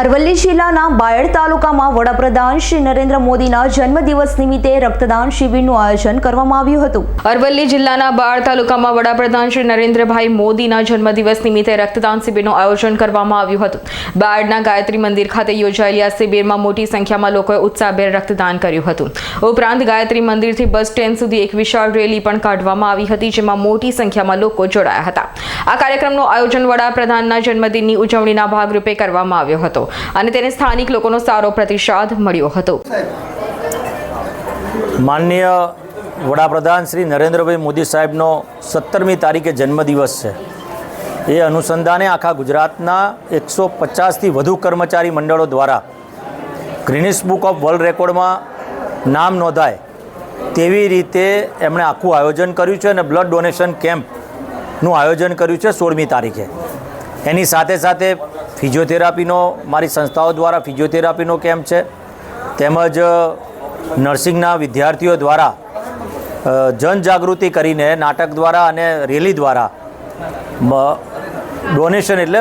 અરવલ્લી જિલ્લાના બાયડ તાલુકામાં વડાપ્રધાન શ્રી નરેન્દ્ર મોદીના જન્મદિવસ નિમિત્તે રક્તદાન શિબિરનું આયોજન કરવામાં આવ્યું હતું. અરવલ્લી જિલ્લાના બાયડ તાલુકામાં વડાપ્રધાન શ્રી નરેન્દ્રભાઈ મોદીના જન્મદિવસ નિમિત્તે રક્તદાન શિબિરનું આયોજન કરવામાં આવ્યું હતું. બાયડના ગાયત્રી મંદિર ખાતે યોજાયેલી આ શિબિરમાં મોટી સંખ્યામાં લોકોએ ઉત્સાહભેર રક્તદાન કર્યું હતું. ઉપરાંત ગાયત્રી મંદિરથી બસ સ્ટેન્ડ સુધી એક વિશાળ રેલી પણ કાઢવામાં આવી હતી, જેમાં મોટી સંખ્યામાં લોકો જોડાયા હતા. આ કાર્યક્રમનું આયોજન વડાપ્રધાનના જન્મદિનની ઉજવણીના ભાગરૂપે કરવામાં આવ્યો હતો. અને તેને સ્થાનિક લોકોનો સારો પ્રતિસાદ મળ્યો હતો. માનનીય વડાપ્રધાન શ્રી નરેન્દ્રભાઈ મોદી સાહેબનો સત્તરમી તારીખે જન્મદિવસ છે. એ અનુસંધાને આખા ગુજરાતના એકસો પચાસથી વધુ કર્મચારી મંડળો દ્વારા ગ્રીનિસ બુક ઓફ વર્લ્ડ રેકોર્ડમાં નામ નોંધાય તેવી રીતે એમણે આખું આયોજન કર્યું છે અને બ્લડ ડોનેશન કેમ્પનું આયોજન કર્યું છે સોળમી તારીખે. એની સાથે સાથે ફિઝિયોથેરાપીનો મારી સંસ્થાઓ દ્વારા ફિઝિયોથેરાપીનો કેમ્પ છે. તેમજ નર્સિંગના વિદ્યાર્થીઓ દ્વારા જનજાગૃતિ કરીને, નાટક દ્વારા અને રેલી દ્વારા ડોનેશન એટલે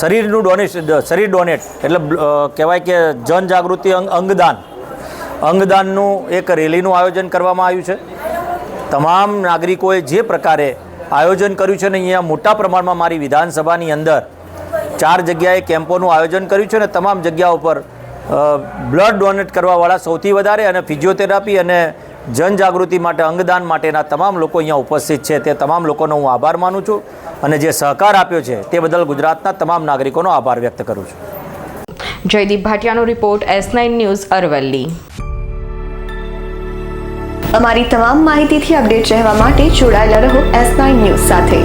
શરીરનું ડોનેશન શરીર ડોનેટ એટલે કહેવાય કે જનજાગૃતિ અંગ, અંગદાન. અંગદાનનું એક રેલીનું આયોજન કરવામાં આવ્યું છે. તમામ નાગરિકોએ જે પ્રકારે આયોજન કર્યું છે ને અહીંયા મોટા પ્રમાણમાં મારી વિધાનસભાની અંદર ચાર જગ્યાએ કેમ્પોનું આયોજન કર્યું છે અને તમામ જગ્યા ઉપર બ્લડ ડોનેટ કરવાવાળા સૌથી વધારે અને ફિઝિયોથેરાપી અને જનજાગૃતિ માટે અંગદાન માટેના તમામ લોકો અહીંયા ઉપસ્થિત છે. તે તમામ લોકોનો હું આભાર માનું છું અને જે સહકાર આપ્યો છે તે બદલ ગુજરાતના તમામ નાગરિકોનો આભાર વ્યક્ત કરું છું. Jaydeep ભાટિયાનો report S nine news Aravalli. અમારી તમામ માહિતીથી અપડેટ રહેવા માટે જોડાયેલા રહો એસ નાઇન ન્યૂઝ સાથે.